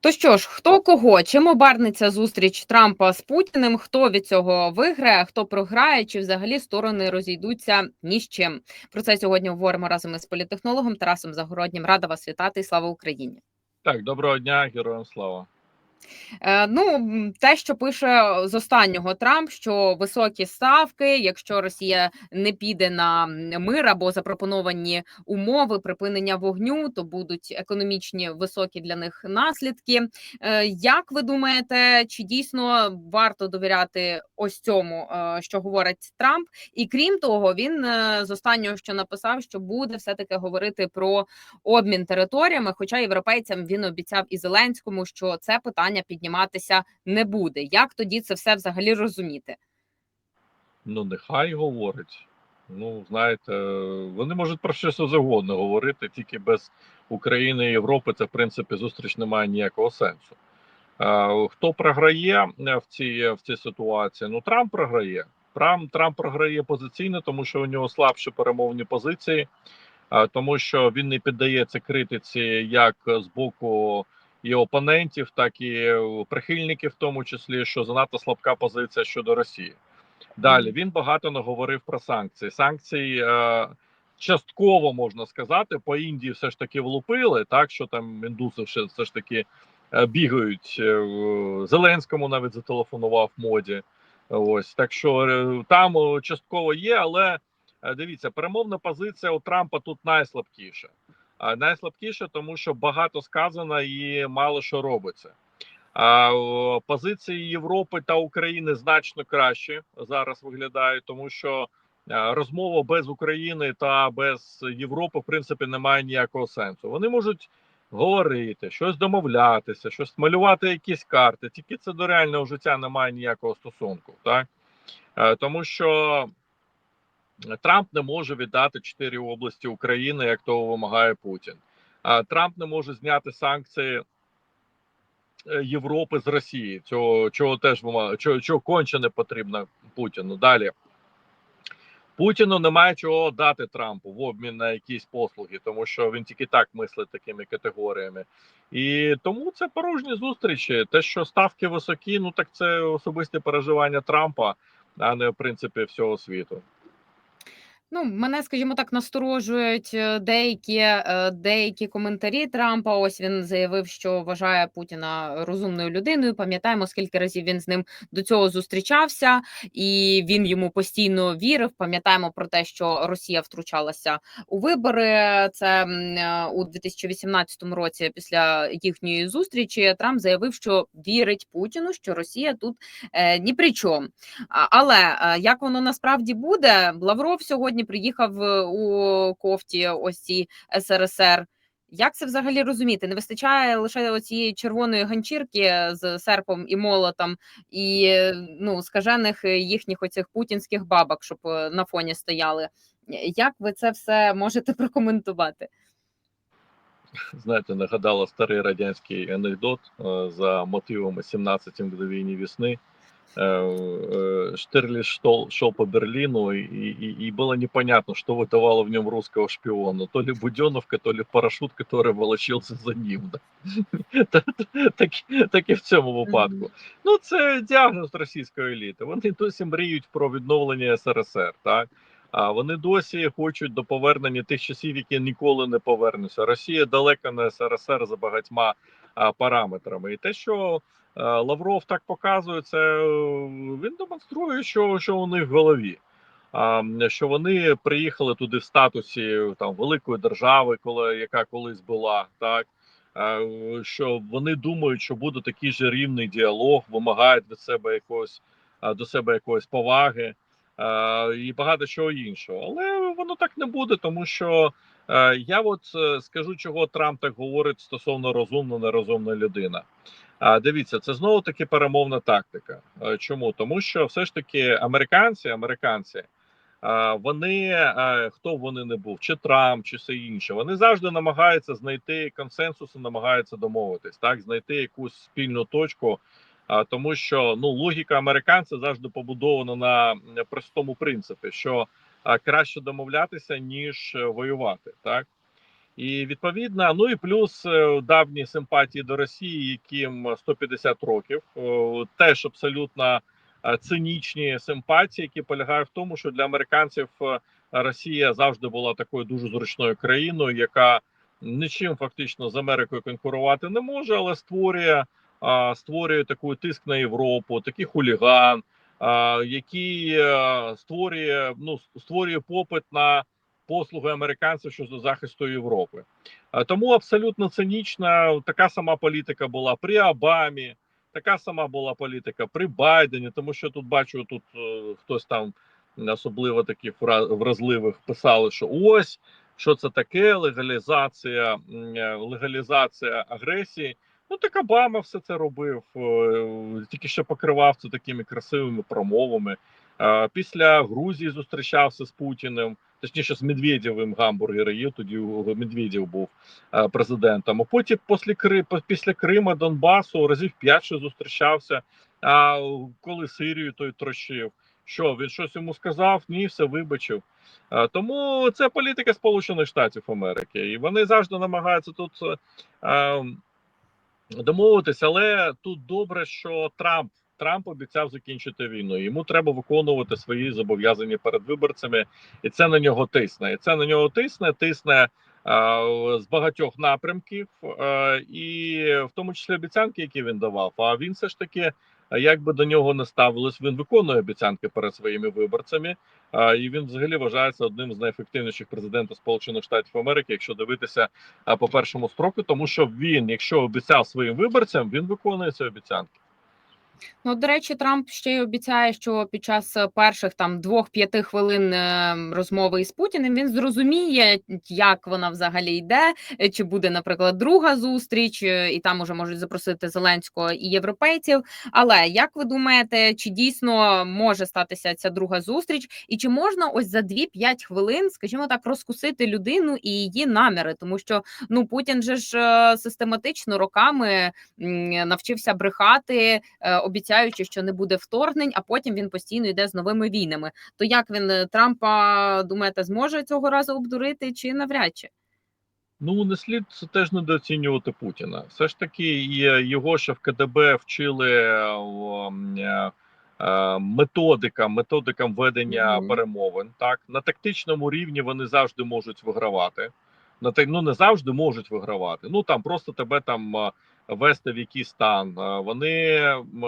То що ж, хто кого? Чим обернеться зустріч Трампа з Путіним? Хто від цього виграє, хто програє, чи взагалі сторони розійдуться ні з чим? Про це сьогодні говоримо разом із політехнологом Тарасом Загороднім. Рада вас вітати і слава Україні. Так, доброго дня, героям слава. Е, ну, те, що пише з останнього Трамп, що високі ставки, якщо Росія не піде на мир або запропоновані умови припинення вогню, то будуть економічні високі для них наслідки. Е, Як ви думаєте, чи дійсно варто довіряти ось цьому, е, що говорить Трамп? І крім того, він е, з останнього, що написав, що буде все таки говорити про обмін територіями. Хоча європейцям він обіцяв і Зеленському, що це питання підніматися не буде. Як тоді це все взагалі розуміти? Ну, нехай говорить. Ну, знаєте, вони можуть про що завгодно говорити, тільки без України і Європи це, в принципі, зустріч не має ніякого сенсу. Хто програє е, в цій в цій ситуації? Ну, Трамп програє. Трамп, Трамп програє позиційно, тому що у нього слабші перемовні позиції, тому що він не піддається критиці як з боку і опонентів, так і прихильників, в тому числі, що занадто слабка позиція щодо Росії. Далі він багато наговорив про санкції. Санкції е, частково можна сказати, по Індії все ж таки влупили, так що там індуси все, все ж таки е, бігають. Е, Зеленському навіть зателефонував моді. Ось так що е, там е, частково є, але е, дивіться, перемовна позиція у Трампа тут найслабкіша. А найслабкіша, тому що багато сказано і мало що робиться. Позиції Європи та України значно краще зараз виглядають, тому що розмова без України та без Європи в принципі не має ніякого сенсу. Вони можуть говорити, щось домовлятися, щось малювати, якісь карти. Тільки це до реального життя не має ніякого стосунку, так Е, тому що Трамп не може віддати чотири області України, як того вимагає Путін. Трамп не може зняти санкції. Е, Європи з Росії. Цього чого теж вимагає, чого, чого конче не потрібно Путіну. Далі Путіну немає чого дати Трампу в обмін на якісь послуги, тому що він тільки так мислить такими категоріями. І тому це порожні зустрічі. Те, що ставки високі, ну так це особисте переживання Трампа, а не в принципі всього світу. Ну, мене, скажімо так, насторожують е, деякі е, деякі коментарі Трампа. Ось він заявив, що вважає Путіна розумною людиною. Пам'ятаємо, скільки разів він з ним до цього зустрічався, і він йому постійно вірив. Пам'ятаємо про те, що Росія втручалася у вибори. Це е, у 2018 році. Після їхньої зустрічі Трамп заявив, що вірить Путіну, що Росія тут ні при чому. Але як воно насправді буде, Лавров сьогодні приїхав е, у кофті ось цій СРСР. Як це взагалі розуміти? Не вистачає лише цієї червоної ганчірки з серпом і молотом, і е, ну скажених е, їхніх оцих путінських бабок, щоб е, на фоні стояли. Е, Як ви це все можете прокоментувати? Знаєте, нагадала старий радянський анекдот е, за мотивами 17 мгновений весны. Э, э, Штирлиц шел, шел по Берлину, и, и, и было непонятно, что выдавало в нем русского шпиона. То ли Буденовка, то ли парашют, который волочился за ним. Да? Та- та- Так, так і в цьому випадку. Ну, це діагноз російської еліти. Вони досі мріють про відновлення СРСР, так? А вони досі хочуть до повернення тих часів, які ніколи не повернуться. Росія далека не СРСР за багатьма а, параметрами. І те, що е, Лавров так показує, це е, він демонструє, що, що у них в голові. А, що вони приїхали туди в статусі там великої держави, коли яка колись була, так що вони думають, що буде такий же рівний діалог, вимагають від себе якогось до себе якоїсь поваги і багато чого іншого. Але воно так не буде, тому що е, я от е, скажу, чого Трамп так говорить стосовно розумна, нерозумна людина. А дивіться, це знову таки перемовна тактика. Е, Чому? Тому що все ж таки американці, американці, вони е, хто б вони не був, чи Трамп, чи все інше, вони завжди намагаються знайти консенсус і намагаються домовитись, так знайти якусь спільну точку. Тому, що ну логіка американця завжди побудована на простому принципі, що краще домовлятися ніж е, воювати, так? І відповідно, ну і плюс е, давні симпатії до Росії, яким 150 років, Е, теж абсолютно цинічні симпатії, які полягають в тому, що для американців Росія завжди була такою дуже зручною країною, яка нічим фактично з Америкою конкурувати не може, але створює створює таку тиск на Європу, такий хуліган, який е, створює ну створює попит на послуги американців щодо захисту Європи. Тому абсолютно цинічна така сама політика була при Обамі. Така сама була політика при Байдені, тому що тут бачу, тут е, хтось там особливо таких вразливих писали, що ось що це таке легалізація, е, легалізація агресії. Ну так Обама все це робив, е, тільки що покривав це такими красивими промовами. Е, Після Грузії зустрічався з Путіним, точніше з Медведєвим гамбургери їв, тоді Медведєв був е, президентом. А потім після, Кри, після Крима, Донбасу разів п'ять ще зустрічався. А коли Сирію той трощив, що він щось йому сказав? Ні, все вибачив. Е, Тому це політика Сполучених Штатів Америки, і вони завжди намагаються тут е, домовитися. Але тут добре, що Трамп Трамп обіцяв закінчити війну. Йому треба виконувати свої зобов'язання перед виборцями, і це на нього тисне. І це на нього тисне, тисне е, з багатьох напрямків, е, і в тому числі обіцянки, які він давав. А він все ж таки. Як би до нього не ставилось, він виконує обіцянки перед своїми виборцями. І він взагалі вважається одним з найефективніших президентів Сполучених Штатів Америки, якщо дивитися по першому строку, тому що він, якщо обіцяв своїм виборцям, він виконує ці обіцянки. Ну, до речі, Трамп ще й обіцяє, що під час е, перших там двох-п'яти хвилин е, розмови із Путіним він зрозуміє, як вона взагалі йде, е, чи буде, наприклад, друга зустріч, і там уже можуть запросити Зеленського і європейців. Але як ви думаєте, чи дійсно може статися ця друга зустріч, і чи можна ось за 2-5 хвилин, скажімо так, розкусити людину і її наміри? Тому що ну Путін же ж систематично роками навчився брехати. Обіцяючи, що не буде вторгнень, а потім він постійно йде з новими війнами. То як він е, Трампа думаєте, зможе цього разу обдурити чи навряд чи? Ну не слід теж недооцінювати Путіна. Все ж таки, його ще в КДБ вчили е, е, методикам, методикам ведення Мгм. перемовин. Так на тактичному рівні вони завжди можуть вигравати. На ну не завжди можуть вигравати. Ну там просто тебе там вести в якийсь стан. Вони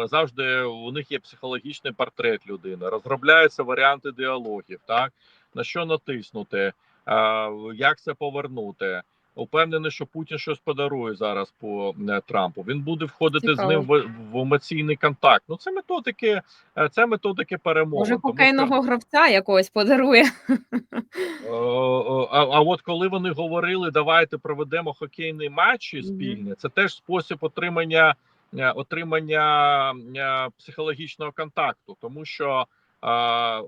завжди у них є психологічний портрет людини, розробляються варіанти діалогів. Так на що натиснути, як це повернути. Упевнений, що Путін щось подарує зараз по е, Трампу. Він буде входити з ним в, в емоційний контакт. Ну це методики, е, це методики перемоги. Може, хокейного гравця якогось подарує? Е, А, а от коли вони говорили, давайте проведемо хокейні матчі спільні, це теж спосіб отримання отримання психологічного контакту, тому що. А,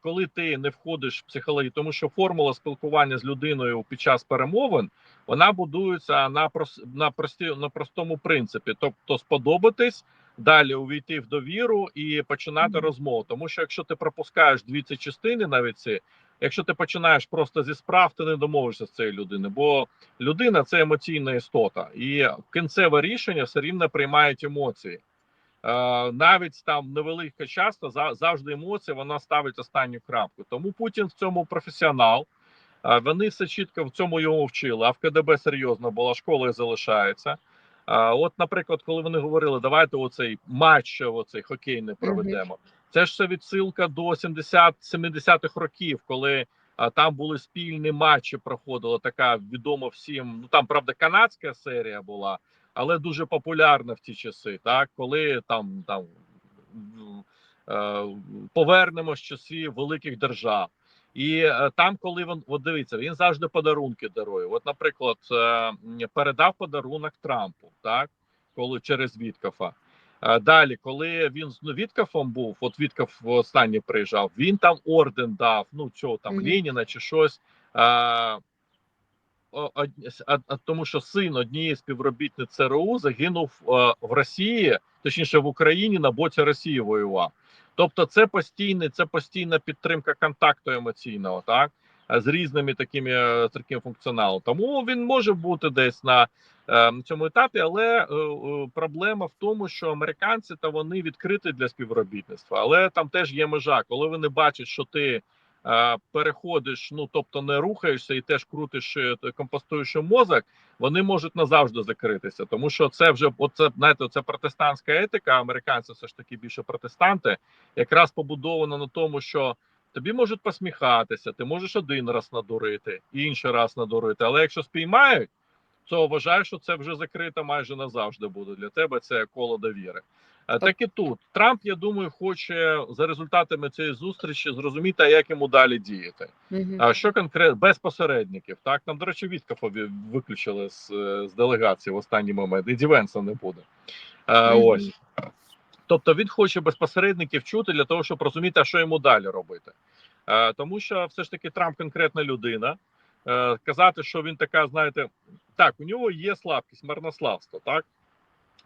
коли ти не входиш в психологію, тому що формула спілкування з людиною під час перемовин вона будується на на прості на простому принципі, тобто сподобатись, далі увійти в довіру і починати розмову. Тому що якщо ти пропускаєш дві ці частини, навіть ці якщо ти починаєш просто зі справ, ти не домовишся з цією людиною, бо людина це емоційна істота, і кінцеве рішення все рівно приймають емоції. Е, навіть там невелика часто за- завжди емоція вона ставить останню крапку. Тому Путін в цьому професіонал. Е, Вони все чітко в цьому його вчили. А в КДБ серйозно була школа і залишається. Е, От, наприклад, коли вони говорили, давайте оцей матч, оцей хокейний проведемо. Це ж все відсилка до 70 70-х років, коли а, там були спільні матчі. Проходила така відома всім. Ну там правда канадська серія була, але дуже популярна в ті часи. Так, коли там там е, повернемо з часів великих держав. І е, там, коли він от дивіться, він завжди подарунки дарує. От, наприклад, е, передав подарунок Трампу, так коли через Віткафа. Далі, коли він з ну, Віткафом був, от Віткаф останній приїжджав, він там орден дав, ну цього там Мгм. Леніна чи щось. Тому що син однієї співробітниць ЦРУ загинув е, в Росії, точніше в Україні на боці Росії воював. Тобто, це постійний, це постійна підтримка контакту емоційного. Так е, з різними такими е, таким функціоналом. Тому він може бути десь на цьому етапі, але проблема в тому, що американці та вони відкриті для співробітництва, але там теж є межа, коли вони бачать, що ти переходиш, ну тобто не рухаєшся і теж крутиш, е, компостуєш мозок, вони можуть назавжди закритися, тому що це вже оце, знаєте, це протестантська етика. Американці все ж таки більше протестанти, якраз побудована на тому, що тобі можуть посміхатися, ти можеш один раз надурити, інший раз надурити. Але якщо спіймають, то вважаю, що це вже закрито майже назавжди буде для тебе. Це коло довіри. Е, Так і тут Трамп, я думаю, хоче за результатами цієї зустрічі зрозуміти, а як йому далі діяти. Мгм. А що конкретно без посередників? Так нам, до речі, Віткафа виключили з, е, з делегації в останній момент, і Дівенса не буде. Е, Мгм. Ось. Тобто він хоче без посередників чути для того, щоб розуміти, а що йому далі робити. Тому що все ж таки Трамп конкретна людина. Казати, що він така, знаєте, так, у нього є слабкість, марнославство, так.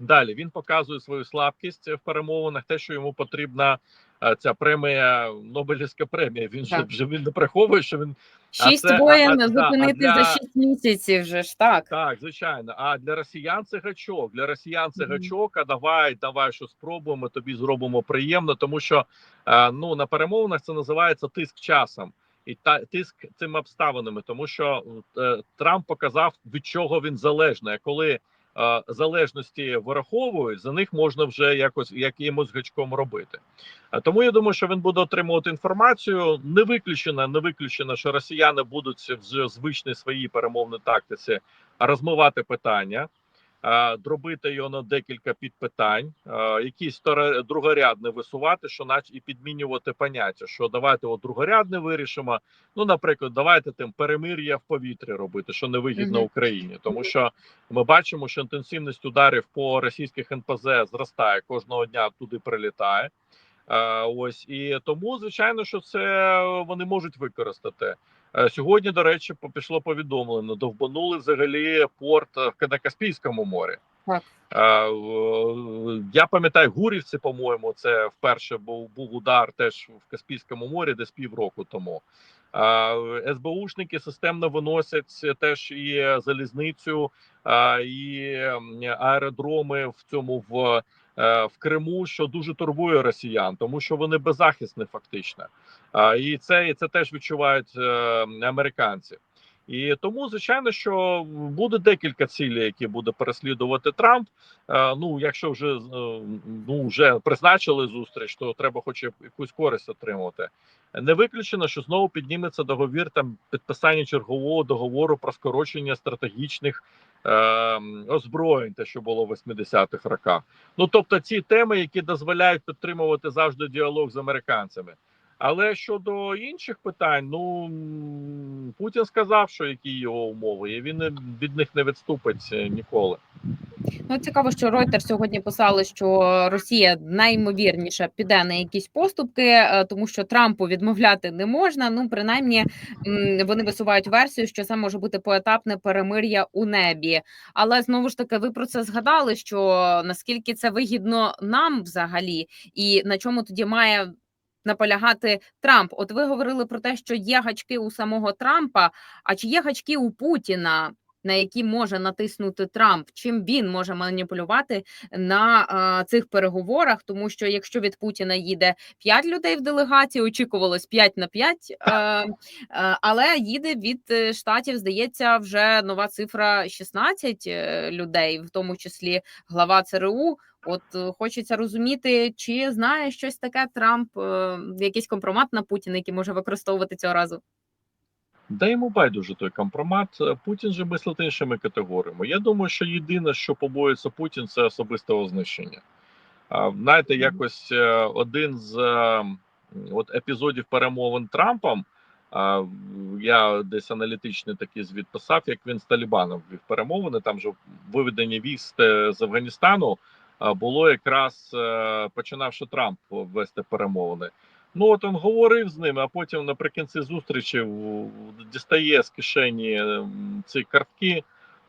Далі він показує свою слабкість в перемовинах, те, що йому потрібна е, ця премія, Нобелівська премія. Він же вже він не приховує, що він Шість це- воєн а- зупинити для- за шість місяців. Вже ж так. так, звичайно. А для росіян це гачок. Для росіян це Мгм. гачок. А давай, давай, що спробуємо. Тобі зробимо приємно, тому що е, ну на перемовинах це називається тиск часом. І та тиск цими обставинами, тому що е, Трамп показав від чого він залежний. Коли е, залежності вираховують, за них можна вже якось якимось гачком робити. А тому я думаю, що він буде отримувати інформацію. Не виключено, не виключено, що росіяни будуть в звичній своїй перемовній тактиці розмивати питання, дробити його на декілька підпитань, якісь второ- другорядне висувати, що наче і підмінювати поняття, що давайте от другорядне вирішимо. Ну, наприклад, давайте тим перемир'я в повітрі робити, що невигідно. Україні, тому що ми бачимо, що інтенсивність ударів по російських НПЗ зростає кожного дня туди прилітає. Е, ось і тому, звичайно, що це вони можуть використати. Е, Сьогодні, до речі, пішло повідомлено: довбанули взагалі порт е, на Каспійському морі. Так. Е, Я пам'ятаю, Гурівці, по-моєму, це вперше був, був удар теж в Каспійському морі, десь півроку тому. СБУшники системно виносять теж і залізницю, і аеродроми в цьому в в Криму, що дуже турбує росіян, тому що вони беззахисні фактично. І це і це теж відчувають е, американці. І тому, звичайно, що буде декілька цілей, які буде переслідувати Трамп. Е, Ну, якщо вже е, ну вже призначили зустріч, то треба хоч якусь користь отримувати. Не виключено, що знову підніметься договір там підписання чергового договору про скорочення стратегічних е, озброєнь, те, що було в 80-х роках. Ну тобто, ці теми, які дозволяють підтримувати завжди діалог з американцями. Але щодо інших питань, ну Путін сказав, що які його умови, і він від них не відступить е, ніколи. Ну цікаво, що Reuters сьогодні писали, що Росія найімовірніше піде на якісь поступки, е, тому що Трампу відмовляти не можна. Ну принаймні вони висувають версію, що це може бути поетапне перемир'я у небі. Але знову ж таки, ви про це згадали, що наскільки це вигідно нам взагалі, і на чому тоді має. Наполягати Трамп, от ви говорили про те, що є гачки у самого Трампа. А чи є гачки у Путіна, на які може натиснути Трамп? Чим він може маніпулювати на а, цих переговорах? Тому що якщо від Путіна їде 5 людей в делегації, очікувалось 5 на 5, е, е, але їде від е, штатів, здається, вже нова цифра 16 е, людей, в тому числі глава ЦРУ. От е, хочеться розуміти, чи знає щось таке Трамп, е, якийсь компромат на Путіна, який може використовувати цього разу. Да йому байдуже той компромат. Е, Путін же мислить іншими категоріями. Я думаю, що єдине, що побоїться Путін, це особистого знищення. Знаєте, якось один з от епізодів перемовин Трампом. Я десь аналітичний такий звіт писав, як він з Талібаном вів перемовини. Там же виведення військ е, з Афганістану було якраз е, починавши Трамп вести перемовини. Ну от він говорив з ними, а потім наприкінці зустрічі дістає з кишені ці картки,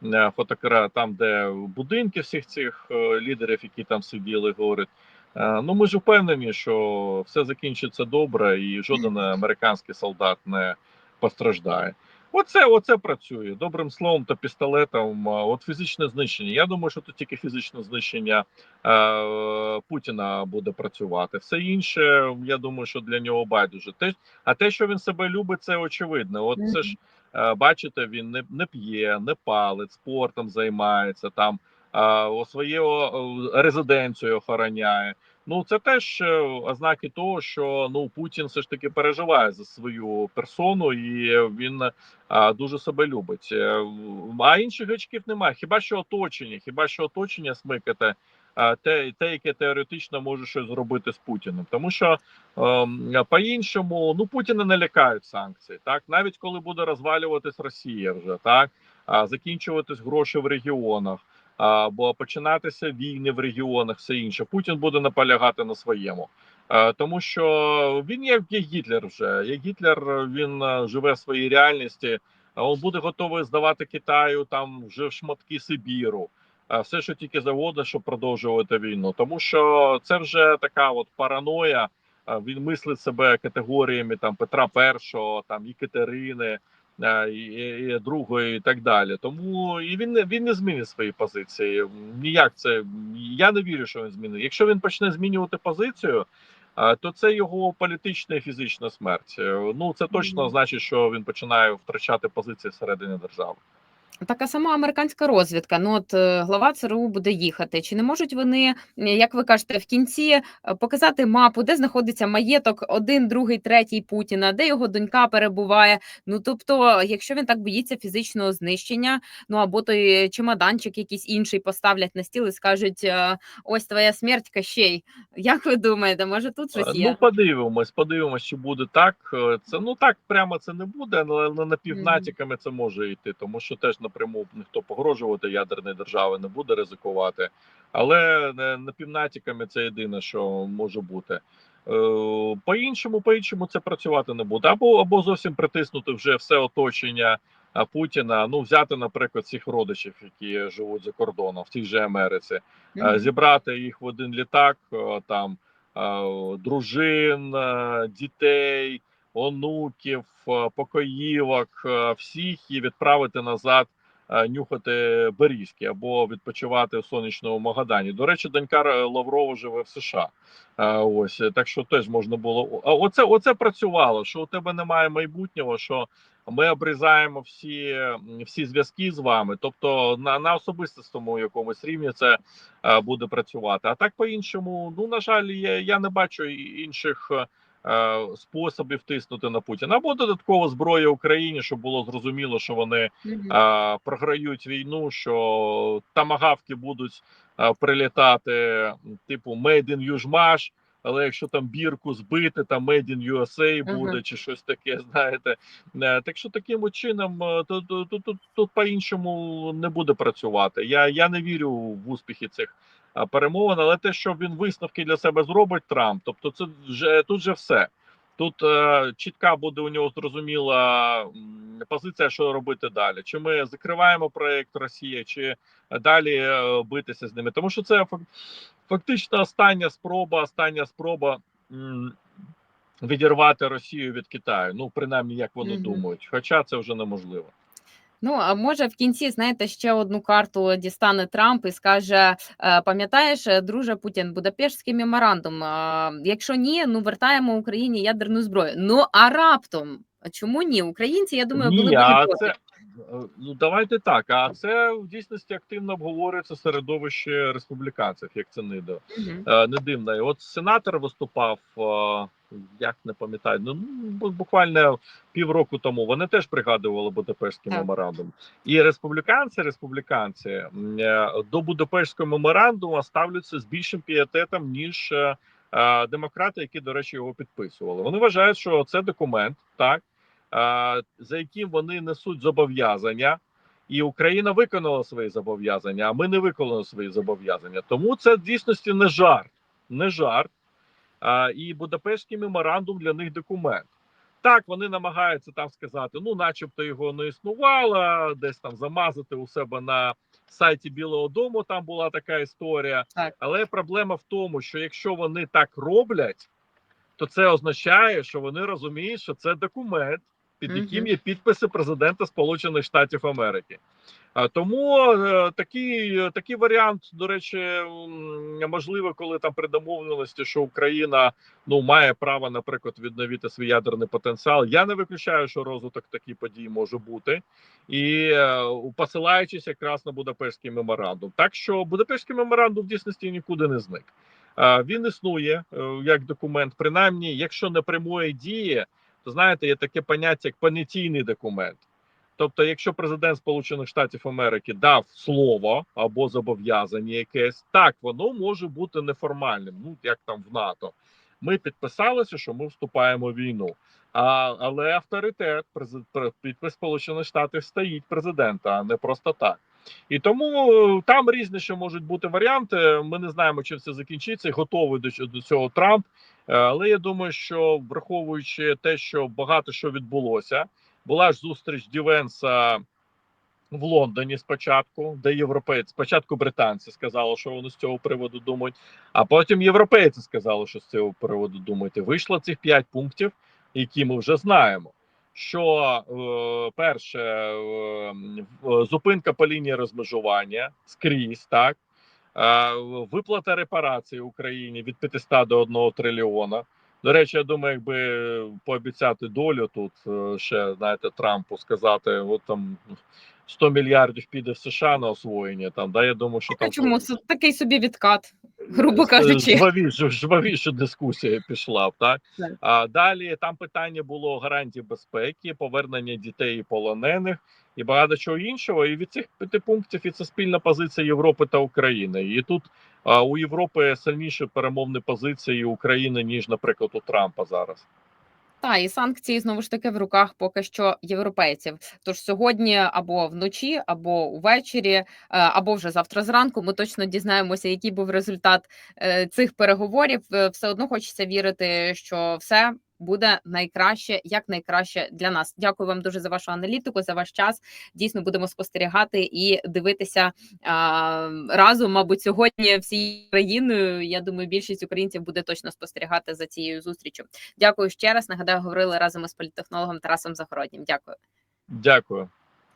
е, фотокара, там, де будинки всіх цих е, лідерів, які там сиділи, говорить. е, Ну, ми ж впевнені, що все закінчиться добре, і жоден американський солдат не постраждає. Оце, оце працює добрим словом та пістолетом. От фізичне знищення. Я думаю, що тут тільки фізичне знищення е, Путіна буде працювати. Все інше, я думаю, що для нього байдуже. Те, а те, що він себе любить, це очевидно. От це ж е, бачите, він не, не п'є, не палить, спортом займається там. е, Свою резиденцію охороняє. Ну це теж е, ознаки того, що ну Путін все ж таки переживає за свою персону, і він а, дуже себе любить. Е, А інших гачків немає. Хіба що оточення, хіба що оточення смикати, те, те, яке теоретично може щось зробити з Путіним. Тому що ем, по-іншому, ну Путіна не лякають санкції. Так, навіть коли буде розвалюватись Росія, вже так а, закінчуватись гроші в регіонах. Або починатися війни в регіонах, все інше. Путін буде наполягати на своєму, тому що він як Гітлер вже як Гітлер він живе в своїй реальності. а Він буде готовий здавати Китаю там вже в шматки Сибіру, е, все, що тільки завгодно, щоб продовжувати війну. Тому що це вже така от параноя. Він мислить себе категоріями там Петра І, там Єкатерини е, і, і, і другої, і так далі. Тому і він не він не змінить свої позиції. Ніяк це я не вірю, що він змінить. Якщо він почне змінювати позицію. е, То це його політична і фізична смерть. Е, Ну це точно значить, що він починає втрачати позиції всередині держави. Така сама американська розвідка. Ну от е, глава ЦРУ буде їхати. Чи не можуть вони, як ви кажете, в кінці е, показати мапу, де знаходиться маєток один, другий, третій Путіна, де його донька перебуває? Ну тобто, якщо він так боїться фізичного знищення, ну або той чемоданчик якийсь інший поставлять на стіл і скажуть: е, ось твоя смерть, Кащей. Як ви думаєте, може тут щось Е, є? Ну, подивимось, подивимось, чи буде так. Це ну так прямо це не буде, але на- напівнатяками це може йти, тому що теж напряму ніхто погрожувати ядерної держави не буде ризикувати. Але не- напівнатяками це єдине, що може бути. Е, По-іншому, по-іншому це працювати не буде. Або або зовсім притиснути вже все оточення Путіна. Ну, взяти, наприклад, цих родичів, які живуть за кордоном в тій же Америці. Е, Мгм. зібрати їх в один літак, е, там е, дружин, е, дітей, онуків, е, покоївок, е, всіх і відправити назад. Е, Нюхати берізки або відпочивати в сонячному Магадані. До речі, донька Р- Лаврова живе в США. Е, Ось так що теж можна було. А оце оце працювало. Що у тебе немає майбутнього, що ми обрізаємо всі, всі зв'язки з вами. Тобто на, на особистому якомусь рівні це е, буде працювати. А так по-іншому, ну на жаль, я, я не бачу інших е, способів тиснути на Путіна або додаткова зброя Україні, щоб було зрозуміло, що вони mm -hmm. програють війну, що тамагавки будуть е, прилітати, типу Made in Южмаш. Але якщо там бірку збити, там Made in USA буде Ага. чи щось таке, знаєте. Е, Так що таким чином е, тут, тут, тут, тут, тут по-іншому не буде працювати. Я, я не вірю в успіхи цих перемовин, але те, що він висновки для себе зробить Трамп, тобто це вже тут же все. Тут е, чітка буде у нього зрозуміла позиція, що робити далі. Чи ми закриваємо проект Росія, чи далі е, битися з ними? Тому що це фак- фактично остання спроба, остання спроба відірвати Росію від Китаю. Ну, принаймні, як вони Мгм. думають. Хоча це вже неможливо. Ну, а може в кінці, знаєте, ще одну карту дістане Трамп і скаже: е, пам'ятаєш, е, друже Путін, Будапештський меморандум. Якщо ні, ну вертаємо Україні ядерну зброю. Ну а раптом чому ні? Українці, я думаю, були б проти. е, ну давайте так. А це в дійсності активно обговорюється середовище республіканців, як це не е, не дивно. І От сенатор виступав, е, як не пам'ятаю, ну буквально півроку тому. Вони теж пригадували Будапештський меморандум. І республіканці, республіканці е, до Будапештського меморандуму ставляться з більшим пієтетом ніж. е, е, Демократи, які, до речі, його підписували, вони вважають, що це документ, так за яким вони несуть зобов'язання, і Україна виконала свої зобов'язання, а ми не виконали свої зобов'язання. Тому це в дійсності не жарт, не жарт. І Будапештський меморандум для них документ. Так, вони намагаються там сказати, ну, начебто його не існувало, десь там замазати у себе на сайті Білого Дому. Там була така історія. Так. Але проблема в тому, що якщо вони так роблять, то це означає, що вони розуміють, що це документ, під яким є підписи президента Сполучених Штатів Америки. А тому е, такий, такий варіант, до речі, можливо, коли там при домовленості, що Україна ну має право, наприклад, відновити свій ядерний потенціал. Я не виключаю, що розвиток таких подій може бути, і е, посилаючись якраз на Будапештський меморандум. Так що Будапештський меморандум в дійсності нікуди не зник. Е, Він існує е, як документ, принаймні, якщо не прямої дії, то знаєте, є таке поняття як понятійний документ. Тобто, якщо президент Сполучених Штатів Америки дав слово або зобов'язання якесь, так воно може бути неформальним, ну як там в НАТО. Ми підписалися, що ми вступаємо в війну. А, але авторитет, підпис Сполучених Штатів стоїть президента, а не просто так. І тому е, там різні ще можуть бути варіанти. Ми не знаємо, чи все закінчиться. Готовий до, до цього Трамп. Е, Але я думаю, що враховуючи те, що багато що відбулося, була ж зустріч Дівенса в Лондоні спочатку, де європейці, спочатку британці сказали, що вони з цього приводу думають, а потім європейці сказали, що з цього приводу думають. І вийшло цих п'ять пунктів, які ми вже знаємо. Що е, перше, е, зупинка по лінії розмежування скрізь, так е, виплата репарацій Україні від 500 до 1 трильйона. До речі, я думаю, якби пообіцяти долю тут е, ще знаєте, Трампу сказати, от там 100 мільярдів піде в США на освоєння. Там да я думаю, що А там чому це такий собі відкат? грубо Е, кажучи. жвавіше, жвавіше дискусія пішла так Так. а далі там питання було гарантій безпеки, повернення дітей і полонених і багато чого іншого. І від цих п'яти пунктів і це спільна позиція Європи та України. І тут а, у Європи сильніші перемовні позиції України ніж, наприклад, у Трампа зараз. Та і санкції знову ж таки в руках поки що європейців. Тож сьогодні або вночі, або увечері, е, або вже завтра зранку. Ми точно дізнаємося, який був результат е, цих переговорів. Е, Все одно хочеться вірити, що все буде найкраще, як найкраще для нас. Дякую вам дуже за вашу аналітику, за ваш час. Дійсно будемо спостерігати і дивитися а, разом. Мабуть, сьогодні всією країною. Я думаю, більшість українців буде точно спостерігати за цією зустрічю. Дякую ще раз. Нагадаю, говорили разом із політтехнологом Тарасом Загороднім. Дякую. Дякую.